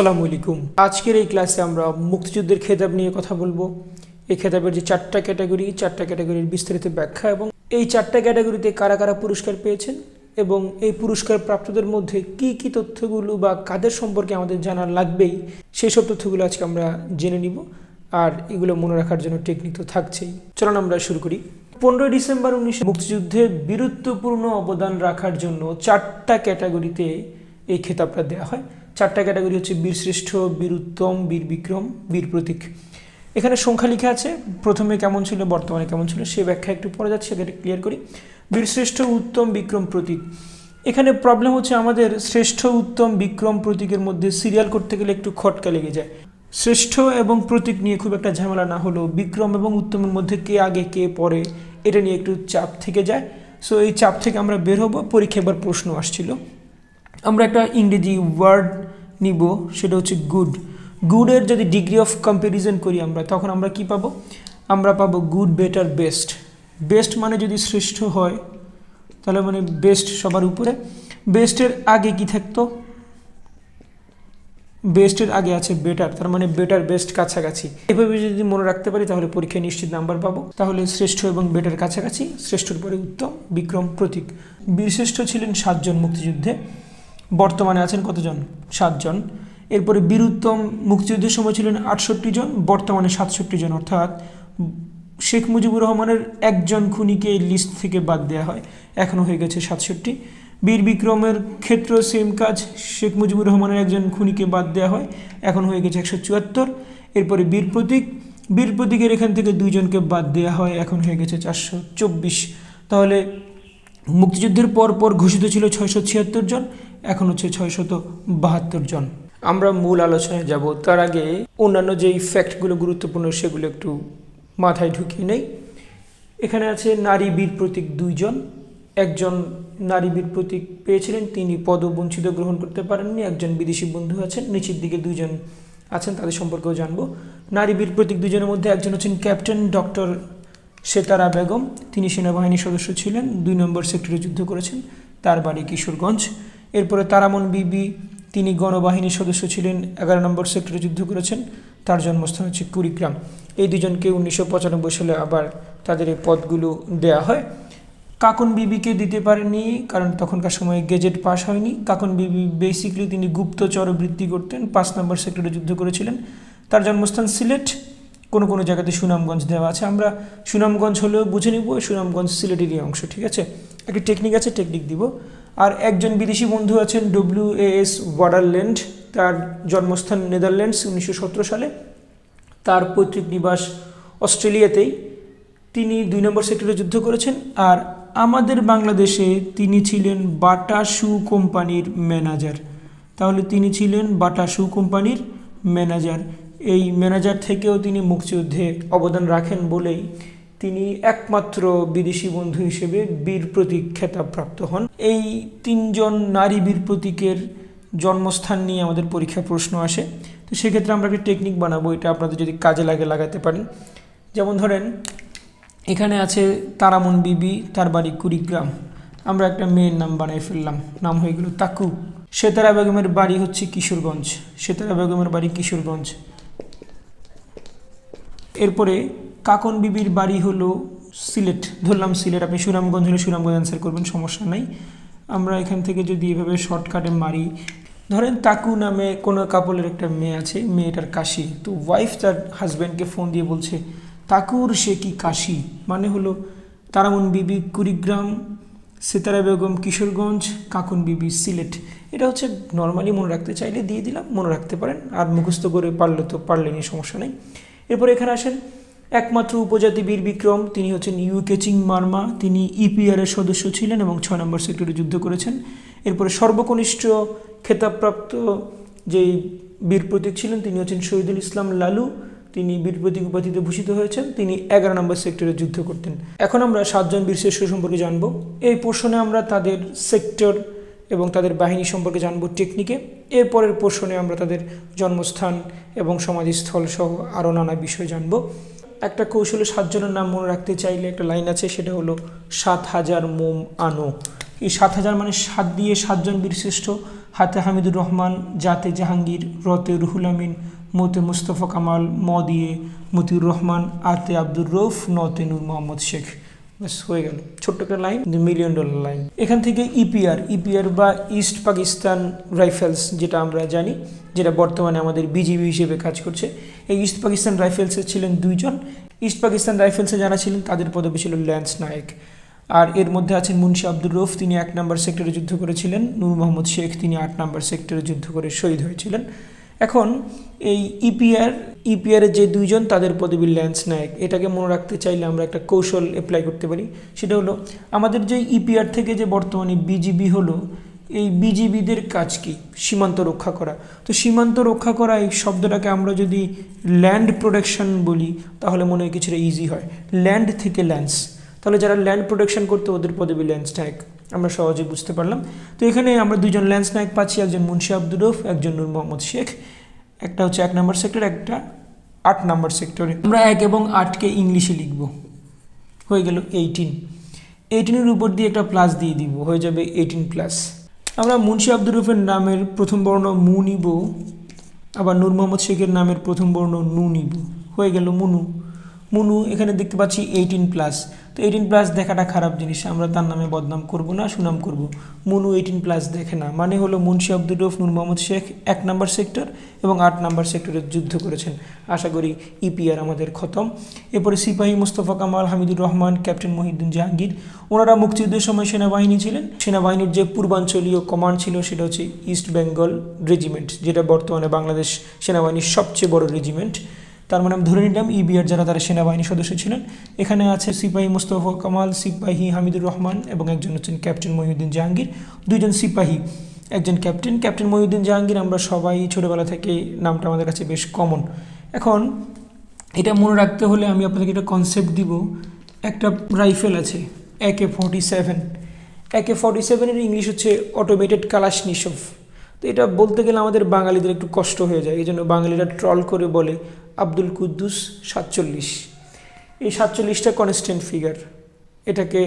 আসসালামু আলাইকুম। আজকের এই ক্লাসে আমরা মুক্তিযুদ্ধের খেতাব নিয়ে কথা বলব। এই খেতাবের যে চারটা ক্যাটাগরি, চারটা ক্যাটাগরির বিস্তারিত ব্যাখ্যা এবং এই চারটা ক্যাটাগরিতে কারা কারা পুরস্কার পেয়েছেন এবং এই পুরস্কার প্রাপ্তদের মধ্যে কি কি তথ্যগুলো বা কাদের সম্পর্কে আমাদের জানা লাগবেই সেই সব তথ্যগুলো আজকে আমরা জেনে নিব। আর এগুলো মনে রাখার জন্য টেকনিক তো থাকছেই। চলুন আমরা শুরু করি। পনেরোই ডিসেম্বর উনিশশো মুক্তিযুদ্ধে বীরত্বপূর্ণ অবদান রাখার জন্য চারটা ক্যাটাগরিতে এই খেতাবটা দেওয়া হয়। চারটা ক্যাটাগরি হচ্ছে বীরশ্রেষ্ঠ বীর উত্তম, বীর বিক্রম, বীর প্রতীক। এখানে সংখ্যা লিখা আছে। প্রথমে কেমন ছিল, বর্তমানে কেমন ছিল, সে ব্যাখ্যা একটু পরে যাচ্ছে, সেটা ক্লিয়ার করি। বীরশ্রেষ্ঠ উত্তম, বিক্রম, প্রতীক। এখানে প্রবলেম হচ্ছে আমাদের শ্রেষ্ঠ, উত্তম, বিক্রম, প্রতীকের মধ্যে সিরিয়াল করতে গেলে একটু খটকা লেগে যায়। শ্রেষ্ঠ এবং প্রতীক নিয়ে খুব একটা ঝামেলা না হলেও বিক্রম এবং উত্তমের মধ্যে কে আগে, কে পরে, এটা নিয়ে একটু চাপ থেকে যায়। সো এই চাপ থেকে আমরা বের হব। পরীক্ষা এবার প্রশ্ন আসছিল। আমরা একটা ইংরেজি ওয়ার্ড নিব সেটা হচ্ছে গুড গুডের যদি ডিগ্রি অফ কম্প্যারিজন করি আমরা, তখন আমরা কি পাবো? আমরা পাবো গুড বেটার বেস্ট বেস্ট মানে যদি শ্রেষ্ঠ হয়, তাহলে মানে বেস্ট সবার উপরে। বেস্টের আগে কি থাকতো? বেস্টের আগে আছে বেটার তার মানে বেটার বেস্ট কাছাকাছি। এভাবে যদি মনে রাখতে পারি, তাহলে পরীক্ষায় নিশ্চিত নাম্বার পাবো। তাহলে শ্রেষ্ঠ এবং বেটার কাছাকাছি, শ্রেষ্ঠর পরে উত্তম, বিক্রম প্রতীক। বীরশ্রেষ্ঠ ছিলেন সাতজন মুক্তিযুদ্ধে। বর্তমানে আছেন কতজন? সাতজন। এরপরে বীরুত্তম মুক্তিযুদ্ধের সময় ছিলেন আটষট্টি জন, বর্তমানে সাতষট্টি জন। অর্থাৎ শেখ মুজিবুর রহমানের একজন খুনিকে লিস্ট থেকে বাদ দেওয়া হয়। এখনও হয়ে গেছে সাতষট্টি। বীর বিক্রমের ক্ষেত্র সেম কাজ, শেখ মুজিবুর রহমানের একজন খুনিকে বাদ দেওয়া হয়। এখন হয়ে গেছে একশো চুয়াত্তর। এরপরে বীর প্রতীক। বীর প্রতীকের এখান থেকে দুইজনকে বাদ দেওয়া হয়। এখন হয়ে গেছে চারশো চব্বিশ। তাহলে মুক্তিযুদ্ধের পর পর ঘোষিত ছিল ছয়শো ছিয়াত্তর জন। এখন হচ্ছে ছয়শত বাহাত্তর জন। আমরা মূল আলোচনায় যাব। তার আগে অন্যান্য যেই ফ্যাক্টগুলো গুরুত্বপূর্ণ সেগুলো একটু মাথায় ঢুকিয়ে নেই। এখানে আছে নারী বীর প্রতীক দুইজন একজন নারী বীর প্রতীক পেয়েছিলেন, তিনি পদবঞ্চিত গ্রহণ করতে পারেননি। একজন বিদেশি বন্ধু আছেন, নিচের দিকে দুজন আছেন, তাদের সম্পর্কেও জানব। নারী বীর প্রতীক দুজনের মধ্যে একজন হচ্ছেন ক্যাপ্টেন ডক্টর সেতারা বেগম। তিনি সেনাবাহিনীর সদস্য ছিলেন, দুই নম্বর সেক্টরে যুদ্ধ করেছেন। তার বাড়ি কিশোরগঞ্জ। এরপরে তারামন বিবি, তিনি গণবাহিনীর সদস্য ছিলেন, এগারো নম্বর সেক্টরে যুদ্ধ করেছেন, তার জন্মস্থান হচ্ছে কুড়িগ্রাম। এই দুজনকে উনিশশো পঁচানব্বই সালে আবার তাদের এই পদগুলো দেয়া হয়। কাকন বিবিকে দিতে পারেনি কারণ তখনকার সময়ে গেজেট পাস হয়নি। কাকন বিবি বেসিক্যালি তিনি গুপ্তচর বৃত্তি করতেন, পাঁচ নম্বর সেক্টরে যুদ্ধ করেছিলেন। তার জন্মস্থান সিলেট, কোনো কোনো জায়গাতে সুনামগঞ্জ দেওয়া আছে। আমরা সুনামগঞ্জ হলেও বুঝে নিব, সুনামগঞ্জ সিলেটেরই অংশ, ঠিক আছে? একটা টেকনিক আছে টেকনিক দিব। আর একজন বিদেশি বন্ধু আছেন ডব্লিউ এ এস ওয়াডারল্যান্ড তার জন্মস্থান নেদারল্যান্ডস উনিশশো সতেরো সালে। তার পৈতৃক নিবাস অস্ট্রেলিয়াতেই। তিনি দুই নম্বর সেক্টরে যুদ্ধ করেছেন আর আমাদের বাংলাদেশে তিনি ছিলেন বাটা শু কোম্পানির ম্যানেজার। তাহলে তিনি ছিলেন বাটা শু কোম্পানির ম্যানেজার। এই ম্যানেজার থেকেও তিনি মুক্তিযুদ্ধে অবদান রাখেন বলেই তিনি একমাত্র বিদেশি বন্ধু হিসেবে বীর প্রতীক খেতাব প্রাপ্ত হন। এই তিনজন নারী বীর প্রতীকের জন্মস্থান নিয়ে আমাদের পরীক্ষা প্রশ্ন আসে। তো সেক্ষেত্রে আমরা একটা টেকনিক বানাবো, এটা আপনাদের যদি কাজে লাগে, লাগাতে পারেন। যেমন ধরেন, এখানে আছে তারামন বিবি, তার বাড়ি কুড়িগ্রাম। আমরা একটা মেয়ের নাম বানিয়ে ফেললাম, নাম হয়ে গেল তাকু। সেতারা বেগমের বাড়ি হচ্ছে কিশোরগঞ্জ, সেতারা বেগমের বাড়ি কিশোরগঞ্জ। এরপরে কাকন বিবির বাড়ি হলো সিলেট। ধরলাম সিলেট, আপনি সুনামগঞ্জ হলে সুনামগঞ্জ অ্যান্সার করবেন, সমস্যা নাই। আমরা এখান থেকে যদি এভাবে শর্টকাটে মারি, ধরেন তাকু নামে কোনো কাপলের একটা মেয়ে আছে, মেয়েটার কাশি, তো ওয়াইফ তার হাজব্যান্ডকে ফোন দিয়ে বলছে, তাকুর, সে কি কাশি? মানে হলো তারামন বিবি কুড়িগ্রাম, সেতারা বেগম কিশোরগঞ্জ, কাকুন বিবি সিলেট। এটা হচ্ছে নর্মালি মনে রাখতে চাইলে দিয়ে দিলাম, মনে রাখতে পারেন। আর মুখস্থ করে পারলে তো পারলেনি সমস্যা নেই। এরপর এখানে আসেন একমাত্র উপজাতি বীর বিক্রম, তিনি হচ্ছেন ইউকে চিং মার্মা তিনি ইপিআরের সদস্য ছিলেন এবং ছয় নম্বর সেক্টরে যুদ্ধ করেছেন। এরপরে সর্বকনিষ্ঠ খেতাবপ্রাপ্ত যেই বীর প্রতীক ছিলেন, তিনি হচ্ছেন শহীদুল ইসলাম লালু, তিনি বীর প্রতীক উপাধিতে ভূষিত হয়েছেন, তিনি এগারো নম্বর সেক্টরে যুদ্ধ করতেন। এখন আমরা সাতজন বীরশ্রেষ্ঠ সম্পর্কে জানব। এই পোর্শনে আমরা তাদের সেক্টর এবং তাদের বাহিনী সম্পর্কে জানব টেকনিকে। এরপরের পোর্শনে আমরা তাদের জন্মস্থান এবং সমাধিস্থল সহ আরও নানা বিষয় জানব। একটা কৌশলে সাতজনের নাম মনে রাখতে চাইলে একটা লাইন আছে, সেটা হলো সাত হাজার মোম আনো। এই সাত হাজার মানে সাত দিয়ে সাতজন বীরশ্রেষ্ঠ। হাতে হামিদুর রহমান, জাতে জাহাঙ্গীর, রতে রুহুল আমিন, মতে মুস্তফা কামাল, ম দিয়ে মতিউর রহমান, আতে আব্দুর রৌফ নতে নূর মোহাম্মদ শেখ। ব্যাস হয়ে গেল। ছোট্ট একটা লাইন মিলিয়ন ডলার লাইন এখান থেকে E ইপিআর ইপিআর বা ইস্ট পাকিস্তান রাইফেলস যেটা আমরা জানি, যেটা বর্তমানে আমাদের বিজিবি হিসেবে কাজ করছে। এই ইস্ট পাকিস্তান রাইফেলসে ছিলেন দুইজন। ইস্ট পাকিস্তান রাইফেলসে যারা ছিলেন, তাদের পদবি ছিল ল্যান্স নায়েক আর এর মধ্যে আছেন মুন্সি আব্দুর রৌফ তিনি এক নম্বর সেক্টরে যুদ্ধ করেছিলেন। নূর মোহাম্মদ শেখ, তিনি আট নম্বর সেক্টরে যুদ্ধ করে শহীদ হয়েছিলেন। এখন এই E ইপিআর ইপিআরের যে দুইজন তাদের পদবী ল্যান্স নায়ক এটাকে মনে রাখতে চাইলে আমরা একটা কৌশল অ্যাপ্লাই করতে পারি। সেটা হলো, আমাদের যে ইপিআর থেকে যে বর্তমানে বিজিবি হলো, এই বিজিবিদের কাজ কি? সীমান্ত রক্ষা করা। তো সীমান্ত রক্ষা করা এই শব্দটাকে আমরা যদি ল্যান্ড প্রোটেকশন বলি, তাহলে মনে হয় কিছুটা ইজি হয়। ল্যান্ড থেকে ল্যান্স তাহলে যারা ল্যান্ড প্রোটেকশন করতো, ওদের পদবী ল্যান্স নায়ক আমরা সহজে বুঝতে পারলাম। তো এখানে আমরা দুজন ল্যান্স নায়ক পাচ্ছি, একজন মুন্সি আব্দুর রফ একজন নূর মোহাম্মদ শেখ। একটা হচ্ছে এক নম্বর সেক্টর, একটা আট নম্বর সেক্টরে। আমরা এক এবং আটকে ইংলিশে লিখব। হয়ে গেল এইটিন এইটিনের উপর দিয়ে একটা প্লাস দিয়ে দিব, হয়ে যাবে এইটিন প্লাস আমরা মুন্সি আব্দুর রফের নামের প্রথম বর্ণ মু নিব, আবার নূর মোহাম্মদ শেখের নামের প্রথম বর্ণ নু নিব। হয়ে গেল মুনু। মুনু এখানে দেখতে পাচ্ছি এইটিন প্লাস তো এইটিন প্লাস দেখাটা খারাপ জিনিস, আমরা তার নামে বদনাম করব না, সুনাম করব। মুনু এইটিন প্লাস দেখে না মানে হলো মুন্সি আব্দুর রফ নূর মোহাম্মদ শেখ, এক নম্বর সেক্টর এবং আট নম্বর সেক্টরে যুদ্ধ করেছেন। আশা করি ইপিআর আমাদের খতম। এরপরে সিপাহী মুস্তফা কামাল, হামিদুর রহমান, ক্যাপ্টেন মহিউদ্দিন জাহাঙ্গীর, ওনারা মুক্তিযুদ্ধের সময় সেনাবাহিনী ছিলেন। সেনাবাহিনীর যে পূর্বাঞ্চলীয় কমান্ড ছিল সেটা হচ্ছে ইস্ট বেঙ্গল রেজিমেন্ট যেটা বর্তমানে বাংলাদেশ সেনাবাহিনীর সবচেয়ে বড় রেজিমেন্ট তার মানে আমি ধরে নিলাম ইবিআর যারা, তারা সেনাবাহিনী সদস্য ছিলেন। এখানে আছে সিপাহী মুস্তফা কামাল, সিপাহী হামিদুর রহমান এবং একজন হচ্ছেন ক্যাপ্টেন মহিউদ্দিন জাহাঙ্গীর। দুইজন সিপাহী, একজন ক্যাপ্টেন। ক্যাপ্টেন মহিউদ্দিন জাহাঙ্গীর আমরা সবাই ছোটোবেলা থেকে নামটা আমাদের কাছে বেশ কমন এখন এটা মনে রাখতে হলে আমি আপনাদেরকে একটা কনসেপ্ট দিব। একটা রাইফেল আছে AK forty seven AK forty সেভেনের ইংলিশ হচ্ছে অটোমেটেড কালাশনিশভ তো এটা বলতে গেলে আমাদের বাঙালিদের একটু কষ্ট হয়ে যায় এই জন্য বাঙালিরা ট্রল করে বলে। আব্দুল কুদ্দুস সাতচল্লিশ। এই সাতচল্লিশটা কনস্ট্যান্ট ফিগার এটাকে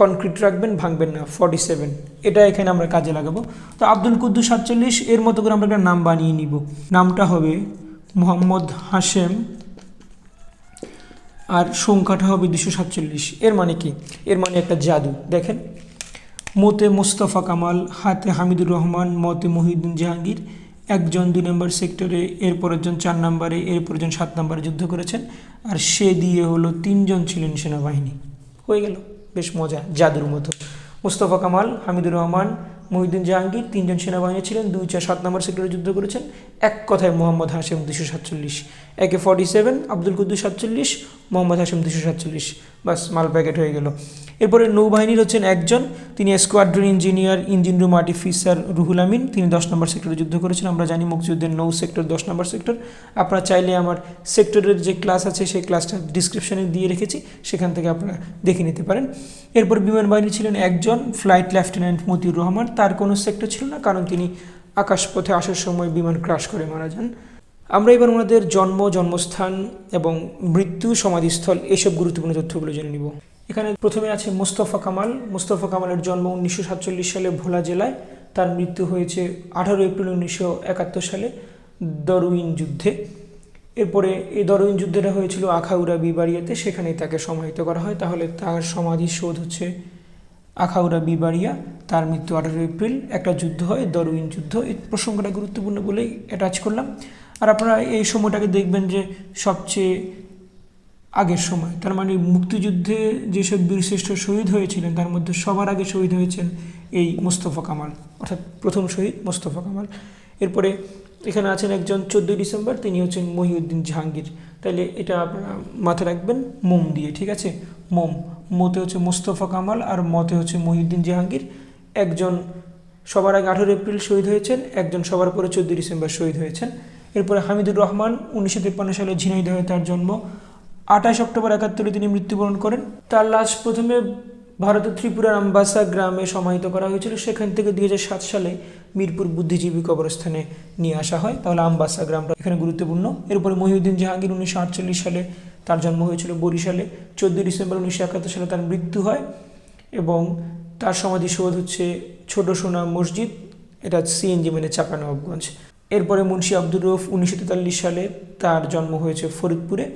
কনক্রিট রাখবেন, ভাঙবেন না ফর্টি সেভেন এটা এখানে আমরা কাজে লাগাবো। তো আব্দুল কুদ্দুস সাতচল্লিশ, এর মতো করে আমরা একটা নাম বানিয়ে নিব। নামটা হবে মোহাম্মদ হাশেম আর সংখ্যাটা হবে দুশো সাতচল্লিশ। এর মানে কি? এর মানে একটা জাদু। দেখেন, মতে মোস্তফা কামাল, হাতে হামিদুর রহমান, মতে মহিউদ্দিন জাহাঙ্গীর একজন দুই নম্বর সেক্টরে, এরপর একজন চার নম্বরে, এরপর একজন সাত নম্বরে যুদ্ধ করেছেন। আর সে দিয়ে হলো তিনজন ছিলেন সেনাবাহিনী। হয়ে গেল, বেশ মজা, জাদুর মতো। মোস্তফা কামাল, হামিদুর রহমান, মহিউদ্দিন জাহাঙ্গীর তিনজন সেনাবাহিনী ছিলেন, দুই চার সাত নম্বর সেক্টরে যুদ্ধ করেছেন। এক কথায় মোহাম্মদ হাসেম দুশো সাতচল্লিশ, একে ফর্টি সেভেন আব্দুল কুদ্দুস সাতচল্লিশ, মোহাম্মদ হাসেম দুশো সাতচল্লিশ। বাস, মাল প্যাকেট হয়ে গেল। এরপরে নৌবাহিনীর হচ্ছেন একজন, তিনি squadron engineer, engine room artificer Ruhul Amin, তিনি দশ নম্বর সেক্টরে যুদ্ধ করেছেন, আমরা জানি মুক্তিযুদ্ধের নৌ সেক্টর দশ নম্বর সেক্টর। আপনারা চাইলে আমার সেক্টরের যে ক্লাস আছে, সেই ক্লাসটা ডিসক্রিপশানে দিয়ে রেখেছি, সেখান থেকে আপনারা দেখে নিতে পারেন। এরপর বিমান বাহিনী ছিলেন একজন, ফ্লাইট লেফটেন্যান্ট মতিউর রহমান। তার কোনো সেক্টর ছিল না, কারণ তিনি আকাশপথে আসার সময় বিমান ক্রাশ করে মারা যান। আমরা এবার ওনাদের জন্ম, জন্মস্থান এবং মৃত্যু, সমাধিস্থল, এসব গুরুত্বপূর্ণ তথ্যগুলো জেনে নিব। এখানে প্রথমে আছে মোস্তফা কামাল। মুস্তফা কামালের জন্ম উনিশশো সাতচল্লিশ সালে ভোলা জেলায়। তার মৃত্যু হয়েছে আঠারো এপ্রিল উনিশশো একাত্তর সালে দরুইন যুদ্ধে। এরপরে এই দরুইন যুদ্ধটা হয়েছিল আখাউড়া বিবাড়িয়াতে। সেখানেই তাকে সমাহিত করা হয়। তাহলে তার সমাধি শোধ হচ্ছে আখাউড়া বিবাড়িয়া। তার মৃত্যু আঠারো এপ্রিল। একটা যুদ্ধ হয়, দরুইন যুদ্ধ। এই প্রসঙ্গটা গুরুত্বপূর্ণ বলেই অ্যাটাচ করলাম। আর আপনারা এই সময়টাকে দেখবেন যে সবচেয়ে আগের সময়। তার মানে মুক্তিযুদ্ধে যেসব বীরশ্রেষ্ঠ শহীদ হয়েছিলেন, তার মধ্যে সবার আগে শহীদ হয়েছেন এই মোস্তফা কামাল, অর্থাৎ প্রথম শহীদ মোস্তফা কামাল। এরপরে এখানে আছেন একজন চোদ্দোই ডিসেম্বর, তিনি হচ্ছেন মহিউদ্দিন জাহাঙ্গীর। তাইলে এটা আপনারা মাথায় রাখবেন, মোম দিয়ে, ঠিক আছে? মোম। মতে হচ্ছে মোস্তফা কামাল আর মতে হচ্ছে মহিউদ্দিন জাহাঙ্গীর। একজন সবার আগে আঠেরো এপ্রিল শহীদ হয়েছেন, একজন সবার পরে চোদ্দোই ডিসেম্বর শহীদ হয়েছেন। এরপরে হামিদুর রহমান উনিশশো তিপ্পান্ন সালে ঝিনাইদহে তার জন্ম। আঠাশ অক্টোবর একাত্তরে তিনি মৃত্যুবরণ করেন। তার লাশ প্রথমে ভারতের ত্রিপুরার আম্বাসা গ্রামে সমাহিত করা হয়েছিল। সেখান থেকে দুই হাজার সাত সালে মিরপুর বুদ্ধিজীবী কবরস্থানে নিয়ে আসা হয়। তাহলে আম্বাসা গ্রামটা এখানে গুরুত্বপূর্ণ। এরপরে মহিউদ্দিন জাহাঙ্গীর উনিশশো আটচল্লিশ সালে তার জন্ম হয়েছিল বরিশালে। চোদ্দোই ডিসেম্বর উনিশশো একাত্তর সালে তার মৃত্যু হয় এবং তার সমাধিসৌধ হচ্ছে ছোট সোনা মসজিদ। এটা সিএনজি মানে চাপানবাবগঞ্জ। এরপরে মুন্সি আব্দুর রফ উনিশশো তেতাল্লিশ সালে তার জন্ম হয়েছে ফরিদপুরে।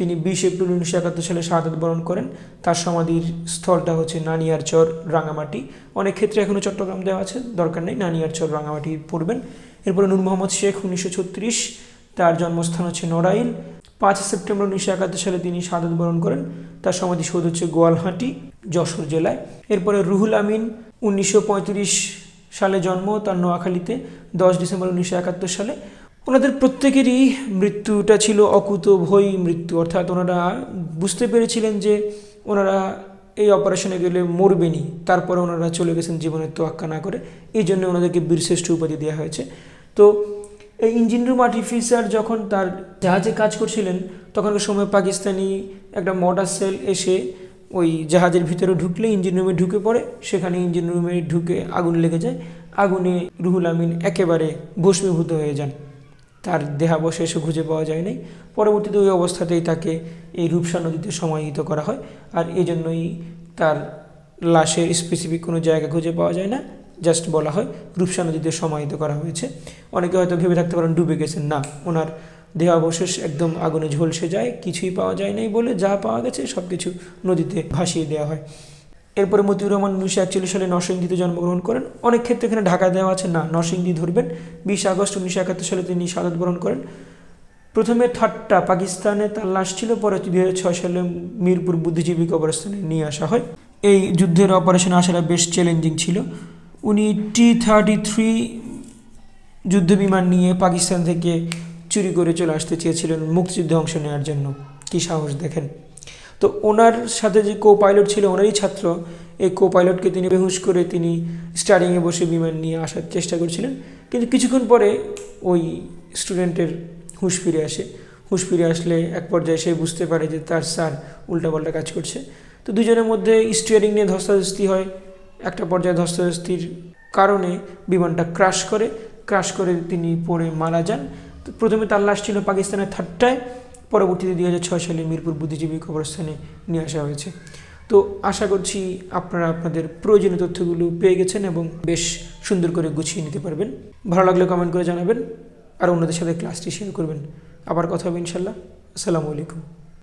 তিনি বিশ এপ্রিল উনিশশো একাত্তর সালে শাহাদত বরণ করেন। তার সমাধির স্থলটা হচ্ছে নানিয়ারচর রাঙামাটি। অনেক ক্ষেত্রে এখনও চট্টগ্রাম দেওয়া আছে, দরকার নেই নানিয়ারচর রাঙামাটি পড়বেন। এরপরে নূর মোহাম্মদ শেখ উনিশশো ছত্রিশ, তার জন্মস্থান হচ্ছে নড়াইল। পাঁচ সেপ্টেম্বর উনিশশো একাত্তর সালে তিনি শাহাদত বরণ করেন। তার সমাধি সমাধিসৌধ হচ্ছে গোয়ালহাটি, যশোর জেলায়। এরপরে রুহুল আমিন উনিশশো পঁয়ত্রিশ সালে জন্ম, তার নোয়াখালীতে, দশ ডিসেম্বর উনিশশো একাত্তর সালে। ওনাদের প্রত্যেকেরই মৃত্যুটা ছিল অকুত মৃত্যু। অর্থাৎ ওনারা বুঝতে পেরেছিলেন যে ওনারা এই অপারেশনে গেলে মরবেনই। তারপরে ওনারা চলে গেছেন জীবনের তোয়াক্কা না করে। এই জন্য ওনাদেরকে বীরশ্রেষ্ঠ উপাধি দেওয়া হয়েছে। তো এই ইঞ্জিন রুম আর্টিফিসার যখন তার জাহাজে কাজ করছিলেন, তখনকার সময় পাকিস্তানি একটা মর্টার সেল এসে ওই জাহাজের ভিতরে ঢুকলে ইঞ্জিন রুমে ঢুকে পড়ে। সেখানে ইঞ্জিন রুমে ঢুকে আগুন লেগে যায়। আগুনে রুহুল আমিন একেবারে ভস্মীভূত হয়ে যান। তার দেহাবশেষও খুঁজে পাওয়া যায় নাই। পরবর্তীতে ওই অবস্থাতেই তাকে এই রূপসা নদীতে সমাহিত করা হয়। আর এই জন্যই তার লাশের স্পেসিফিক কোনো জায়গা খুঁজে পাওয়া যায় না। জাস্ট বলা হয়, রূপসা নদীতে সমাহিত করা হয়েছে। অনেকে হয়তো ভেবে থাকতে পারেন, ডুবে গেছেন। না, ওনার দেহাবশেষ একদম আগুনে ঝলসে যায়, কিছুই পাওয়া যায় নাই বলে যা পাওয়া গেছে সব কিছু নদীতে ভাসিয়ে দেওয়া হয়। এরপরে মতিউর রহমান উনিশশো একচল্লিশ সালে নরসিংদীতে জন্মগ্রহণ করেন। অনেক ক্ষেত্রে এখানে ঢাকা দেওয়া আছে, না, নরসিংদী ধরবেন। বিশ আগস্ট উনিশশো একাত্তর সালে তিনি শাহাদত বরণ করেন। প্রথমে থার্ডটা পাকিস্তানে তার লাশ ছিল, পরে দুই হাজার সালে মিরপুর বুদ্ধিজীবী কবরস্থানে নিয়ে আসা হয়। এই যুদ্ধের অপারেশন আসাটা বেশ চ্যালেঞ্জিং ছিল। উনি টি থার্টি থ্রি যুদ্ধ বিমান নিয়ে পাকিস্তান থেকে চুরি করে চলে আসতে চেয়েছিলেন। মুক্তিযুদ্ধে অংশ নেওয়ার জন্য। কী সাহস দেখেন? তো ওনার সাথে যে কো পাইলট ছিল, ওনারই ছাত্র, এই কো পাইলটকে তিনি বেহুশ করে তিনি স্টারিংয়ে বসে বিমান নিয়ে আসার চেষ্টা করছিলেন। কিন্তু কিছুক্ষণ পরে ওই স্টুডেন্টের হুঁশ ফিরে আসে। হুঁশ ফিরে আসলে এক পর্যায়ে সে বুঝতে পারে যে তার স্যার উল্টাপাল্টা কাজ করছে। তো দুজনের মধ্যে স্টিয়ারিং নিয়ে ধস্তাধস্তি হয়। একটা পর্যায়ে ধস্তাধস্তির কারণে বিমানটা ক্রাশ করে। ক্রাশ করে তিনি পড়ে মারা যান। তো প্রথমে তার লাশ ছিল পাকিস্তানের থার্ডটায় পরবর্তীতে দুই হাজার ছয় সালে মিরপুর বুদ্ধিজীবী কবরস্থানে নিয়ে আসা হয়েছে। তো আশা করছি আপনারা আপনাদের প্রয়োজনীয় তথ্যগুলো পেয়ে গেছেন এবং বেশ সুন্দর করে গুছিয়ে নিতে পারবেন। ভালো লাগলে কমেন্ট করে জানাবেন। আর অন্যদের সাথে ক্লাসটি শেয়ার করবেন। আবার কথা হবে ইনশাল্লাহ। আসসালামু আলাইকুম।